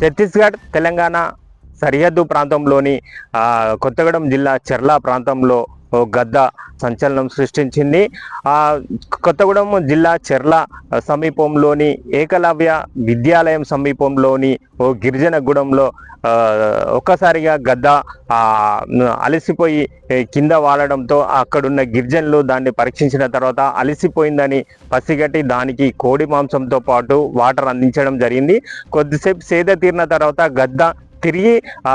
ఛత్తీస్గఢ్ తెలంగాణ సరిహద్దు ప్రాంతంలోని కొత్తగూడెం జిల్లా చెర్ల ప్రాంతంలో గద్ద సంచలనం సృష్టించింది. ఆ కొత్తగూడెం జిల్లా చెర్ల సమీపంలోని ఏకలవ్య విద్యాలయం సమీపంలోని ఓ గిరిజన గూడెంలో ఒక్కసారిగా గద్ద అలసిపోయి కింద వాలడంతో అక్కడున్న గిరిజనులు దాన్ని పరీక్షించిన తర్వాత అలసిపోయిందని పసిగట్టి దానికి కోడి మాంసంతో పాటు వాటర్ అందించడం జరిగింది. కొద్దిసేపు సేద తీరిన తర్వాత గద్ద తిరిగి ఆ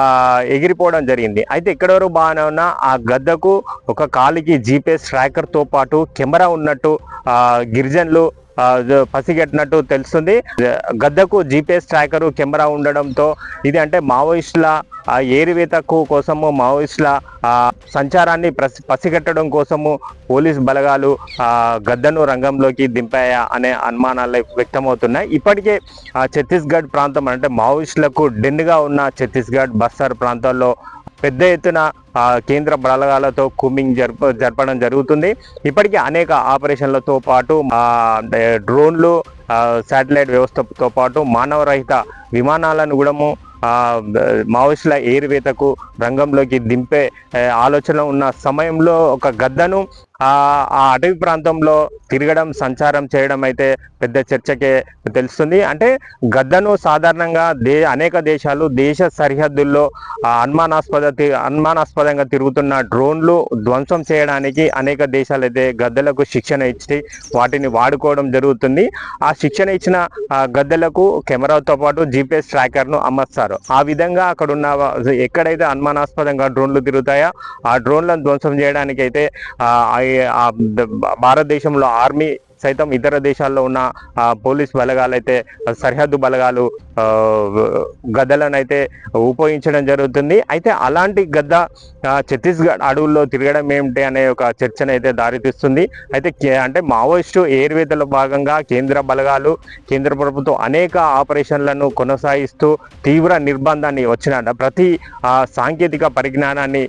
ఎగిరిపోవడం జరిగింది. అయితే ఇక్కడ వరకు బాగానే ఉన్న ఆ గద్దకు ఒక కాలికి జీపీఎస్ ట్రాకర్తో పాటు కెమెరా ఉన్నట్టు ఆ గిరిజనులు పసిగట్టినట్టు తెలుస్తుంది. గద్దకు జీపీఎస్ ట్రాకర్ కెమెరా ఉండడంతో ఇది అంటే మావోయిస్టుల ఏరివేతకు కోసము మావోయిస్టుల సంచారాన్ని పసిగట్టడం కోసము పోలీస్ బలగాలు గద్దను రంగంలోకి దింపాయా అనే అనుమానాలు వ్యక్తమవుతున్నాయి. ఇప్పటికే ఛత్తీస్గఢ్ ప్రాంతం అంటే మావోయిస్టులకు డెన్గా ఉన్న ఛత్తీస్గఢ్ బస్తర్ ప్రాంతాల్లో పెద్ద ఎత్తున కేంద్ర బలగాలతో కుమ్మింగ్ జరప జరపడం జరుగుతుంది. ఇప్పటికీ అనేక ఆపరేషన్లతో పాటు డ్రోన్లు శాటిలైట్ వ్యవస్థతో పాటు మానవరహిత విమానాలను కూడా మావోయిస్టుల ఏరువేతకు రంగంలోకి దింపే ఆలోచన ఉన్న సమయంలో ఒక గద్దను ఆ అటవీ ప్రాంతంలో తిరగడం సంచారం చేయడం అయితే పెద్ద చర్చకే తెలుస్తుంది. అంటే గద్దను సాధారణంగా దే అనేక దేశాలు దేశ సరిహద్దుల్లో అనుమానాస్పద అనుమానాస్పదంగా తిరుగుతున్న డ్రోన్లు ధ్వంసం చేయడానికి అనేక దేశాలు అయితే గద్దలకు శిక్షణ ఇచ్చి వాటిని వాడుకోవడం జరుగుతుంది. ఆ శిక్షణ ఇచ్చిన గద్దలకు కెమెరాతో పాటు జీపీఎస్ ట్రాకర్ను అమర్స్తారు ఆ విధంగా అక్కడ ఉన్న ఎక్కడైతే అనుమానాస్పదంగా డ్రోన్లు తిరుగుతాయో ఆ డ్రోన్లను ధ్వంసం చేయడానికి అయితే భారతదేశంలో ఆర్మీ సైతం ఇతర దేశాల్లో ఉన్న పోలీస్ బలగాలు అయితే సరిహద్దు బలగాలు గద్దలను అయితే ఉపయోగించడం జరుగుతుంది. అయితే అలాంటి గద్ద ఛత్తీస్గఢ్ అడవుల్లో తిరగడం ఏమిటి అనే ఒక చర్చను అయితే దారితీస్తుంది. అయితే అంటే మావోయిస్టు ఏర్వేతలో భాగంగా కేంద్ర బలగాలు కేంద్ర ప్రభుత్వం అనేక ఆపరేషన్లను కొనసాగిస్తూ తీవ్ర నిర్బంధాన్ని వచ్చిన ప్రతి సాంకేతిక పరిజ్ఞానాన్ని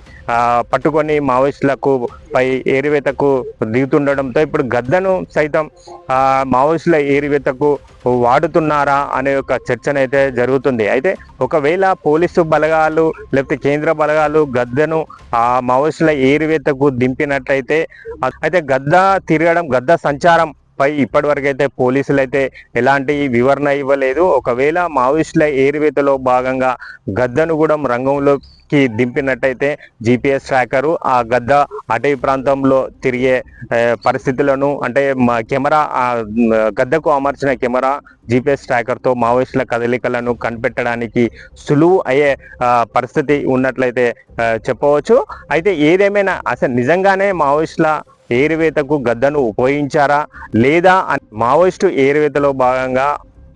పట్టుకొని మావోయిస్టులకు పై ఏరివేతకు దిగుతుండడంతో ఇప్పుడు గద్దను సైతం సైతం మావోయిస్టుల ఏరివేతకు వాడుతున్నారా అనే ఒక చర్చనైతే జరుగుతుంది. అయితే ఒకవేళ పోలీసు బలగాలు లేకపోతే కేంద్ర బలగాలు గద్దను ఆ మావోయిస్టుల ఏరివేతకు దింపినట్లయితే అయితే గద్ద తిరగడం గద్ద సంచారం పై ఇప్పటివరకు అయితే పోలీసులు అయితే ఎలాంటి వివరణ ఇవ్వలేదు. ఒకవేళ మావోయిస్టుల ఏరివేతలో భాగంగా గద్దను కూడా రంగంలోకి దింపినట్టయితే జిపిఎస్ ట్రాకరు ఆ గద్ద అటవీ ప్రాంతంలో తిరిగే పరిస్థితులను అంటే మా కెమెరా ఆ గద్దకు అమర్చిన కెమెరా జిపిఎస్ ట్రాకర్తో మావోయిస్టుల కదలికలను కనిపెట్టడానికి సులువు అయ్యే పరిస్థితి ఉన్నట్లయితే చెప్పవచ్చు. అయితే ఏదేమైనా అసలు నిజంగానే మావోయిస్టుల ఏరువేతకు గద్దను ఉపయోగించారా లేదా మావోయిస్టు ఏరువేతలో భాగంగా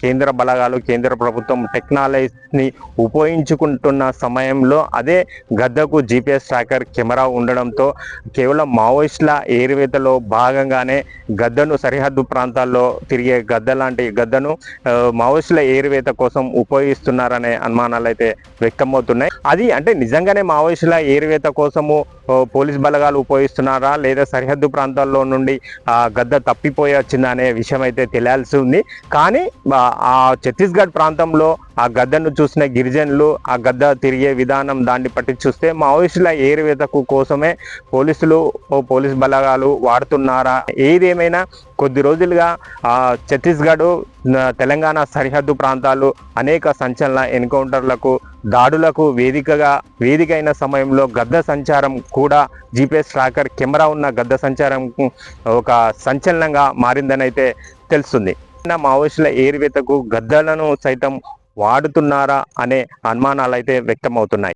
కేంద్ర బలగాలు కేంద్ర ప్రభుత్వం టెక్నాలజీని ఉపయోగించుకుంటున్న సమయంలో అదే గద్దకు జీపీఎస్ ట్రాకర్ కెమెరా ఉండడంతో కేవలం మావోయిస్టుల ఏరువేతలో భాగంగానే గద్దను సరిహద్దు ప్రాంతాల్లో తిరిగే గద్ద లాంటి గద్దను మావోయిస్టుల ఏరువేత కోసం ఉపయోగిస్తున్నారనే అనుమానాలు అయితే వ్యక్తమవుతున్నాయి. అది అంటే నిజంగానే మావోయిస్టుల ఏరువేత కోసము పోలీస్ బలగాలు ఉపయోగిస్తున్నారా లేదా సరిహద్దు ప్రాంతాల్లో నుండి ఆ గద్ద తప్పిపోయి వచ్చిందా అనే విషయం అయితే తెలియాల్సి ఉంది. కానీ ఆ, ఛత్తీస్గఢ్ ప్రాంతంలో ఆ గద్దను చూసిన గిరిజనులు ఆ గద్ద తిరిగే విధానం దాన్ని పట్టి చూస్తే మావోయిస్టుల ఏరువేతకు కోసమే పోలీసులు ఓ పోలీస్ బలగాలు వాడుతున్నారా? ఏదేమైనా కొద్ది రోజులుగా ఛత్తీస్గఢ్ తెలంగాణ సరిహద్దు ప్రాంతాలు అనేక సంచలన ఎన్కౌంటర్లకు దాడులకు వేదికగా వేదిక అయిన సమయంలో గద్ద సంచారం కూడా జీపీఎస్ ట్రాకర్ కెమెరా ఉన్న గద్ద సంచారం ఒక సంచలనంగా మారిందని అయితే తెలుస్తుంది మావోయిస్టుల ఏరివేతకు గద్దలను సైతం వాడుతున్నారా అనే అనుమానాలు అయితే వ్యక్తమవుతున్నాయి.